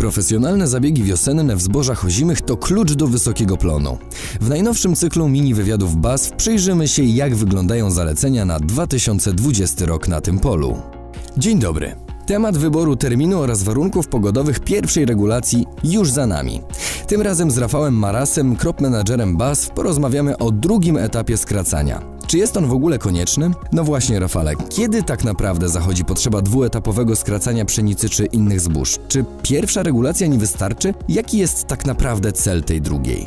Profesjonalne zabiegi wiosenne w zbożach ozimych to klucz do wysokiego plonu. W najnowszym cyklu mini wywiadów BASF przyjrzymy się, jak wyglądają zalecenia na 2020 rok na tym polu. Dzień dobry. Temat wyboru terminu oraz warunków pogodowych pierwszej regulacji już za nami. Tym razem z Rafałem Marasem, crop managerem BASF, porozmawiamy o drugim etapie skracania. Czy jest on w ogóle konieczny? No właśnie, Rafale, kiedy tak naprawdę zachodzi potrzeba dwuetapowego skracania pszenicy czy innych zbóż? Czy pierwsza regulacja nie wystarczy? Jaki jest tak naprawdę cel tej drugiej?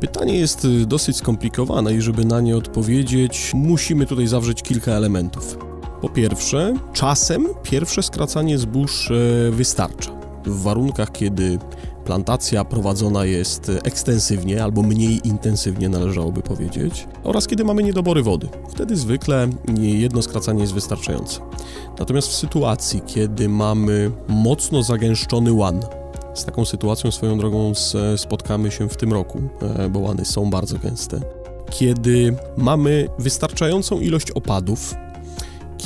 Pytanie jest y, dosyć skomplikowane i żeby na nie odpowiedzieć, musimy tutaj zawrzeć kilka elementów. Po pierwsze, czasem pierwsze skracanie zbóż e, wystarcza. W warunkach, kiedy plantacja prowadzona jest ekstensywnie albo mniej intensywnie, należałoby powiedzieć, oraz kiedy mamy niedobory wody. Wtedy zwykle jedno skracanie jest wystarczające. Natomiast w sytuacji, kiedy mamy mocno zagęszczony łan, z taką sytuacją swoją drogą spotkamy się w tym roku, e, bo łany są bardzo gęste. Kiedy mamy wystarczającą ilość opadów,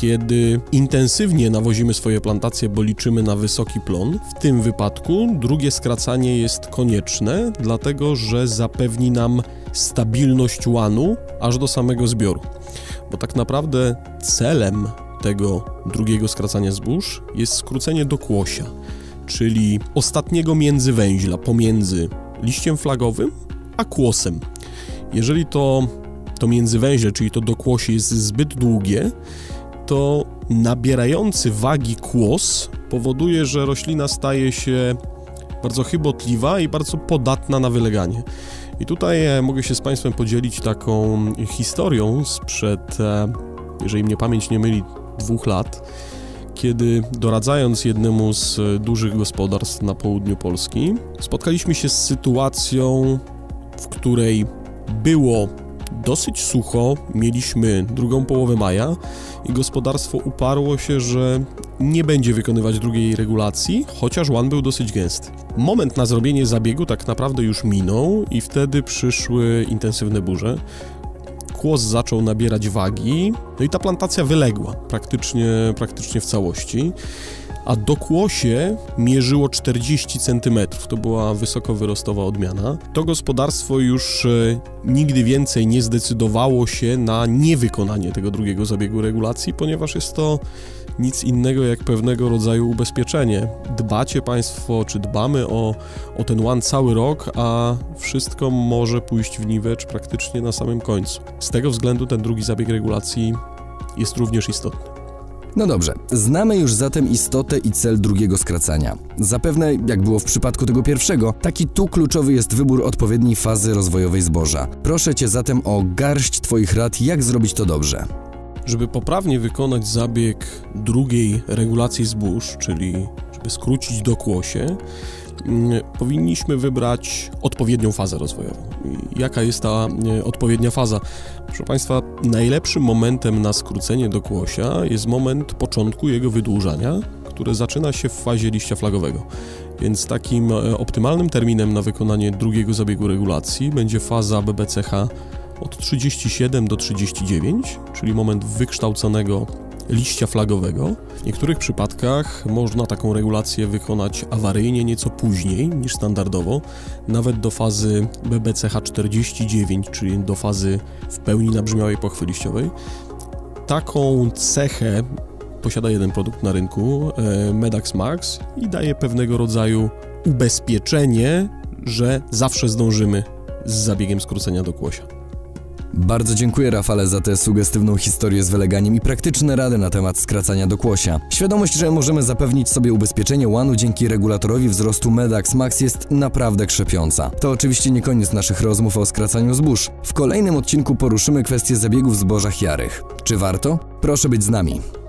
kiedy intensywnie nawozimy swoje plantacje, bo liczymy na wysoki plon, w tym wypadku drugie skracanie jest konieczne, dlatego że zapewni nam stabilność łanu aż do samego zbioru. Bo tak naprawdę celem tego drugiego skracania zbóż jest skrócenie do kłosia, czyli ostatniego międzywęźla pomiędzy liściem flagowym a kłosem. Jeżeli to, to międzywęźle, czyli to dokłosie jest zbyt długie, to nabierający wagi kłos powoduje, że roślina staje się bardzo chybotliwa i bardzo podatna na wyleganie. I tutaj e, mogę się z Państwem podzielić taką historią sprzed, e, jeżeli mnie pamięć nie myli, dwóch lat, kiedy doradzając jednemu z e, dużych gospodarstw na południu Polski, spotkaliśmy się z sytuacją, w której było dosyć sucho, mieliśmy drugą połowę maja i gospodarstwo uparło się, że nie będzie wykonywać drugiej regulacji, chociaż łan był dosyć gęsty. Moment na zrobienie zabiegu tak naprawdę już minął i wtedy przyszły intensywne burze. Kłos zaczął nabierać wagi, no i ta plantacja wyległa praktycznie, praktycznie w całości. A do kłosie mierzyło 40 cm. To była wysoko wyrostowa odmiana. To gospodarstwo już e, nigdy więcej nie zdecydowało się na niewykonanie tego drugiego zabiegu regulacji, ponieważ jest to nic innego jak pewnego rodzaju ubezpieczenie. Dbacie Państwo, czy dbamy o, o ten łan cały rok, a wszystko może pójść w niwecz praktycznie na samym końcu. Z tego względu ten drugi zabieg regulacji jest również istotny. No dobrze, znamy już zatem istotę i cel drugiego skracania. Zapewne, jak było w przypadku tego pierwszego, taki tu kluczowy jest wybór odpowiedniej fazy rozwojowej zboża. Proszę Cię zatem o garść Twoich rad, jak zrobić to dobrze. Żeby poprawnie wykonać zabieg drugiej regulacji zbóż, czyli żeby skrócić do kłosie, mm, powinniśmy wybrać odpowiednią fazę rozwojową. Jaka jest ta odpowiednia faza? Proszę Państwa, najlepszym momentem na skrócenie do kłosia jest moment początku jego wydłużania, które zaczyna się w fazie liścia flagowego. Więc takim e, optymalnym terminem na wykonanie drugiego zabiegu regulacji będzie faza BBCH od 37 do 39, czyli moment wykształconego liścia flagowego. W niektórych przypadkach można taką regulację wykonać awaryjnie nieco później niż standardowo, nawet do fazy BBCH 49, czyli do fazy w pełni nabrzmiałej pochwy liściowej. Taką cechę posiada jeden produkt na rynku, e, Medax Max, i daje pewnego rodzaju ubezpieczenie, że zawsze zdążymy z zabiegiem skrócenia do kłosia. Bardzo dziękuję Rafale za tę sugestywną historię z wyleganiem i praktyczne rady na temat skracania do kłosia. Świadomość, że możemy zapewnić sobie ubezpieczenie łanu dzięki regulatorowi wzrostu Medax Max jest naprawdę krzepiąca. To oczywiście nie koniec naszych rozmów o skracaniu zbóż. W kolejnym odcinku poruszymy kwestię zabiegów w zbożach jarych. Czy warto? Proszę być z nami.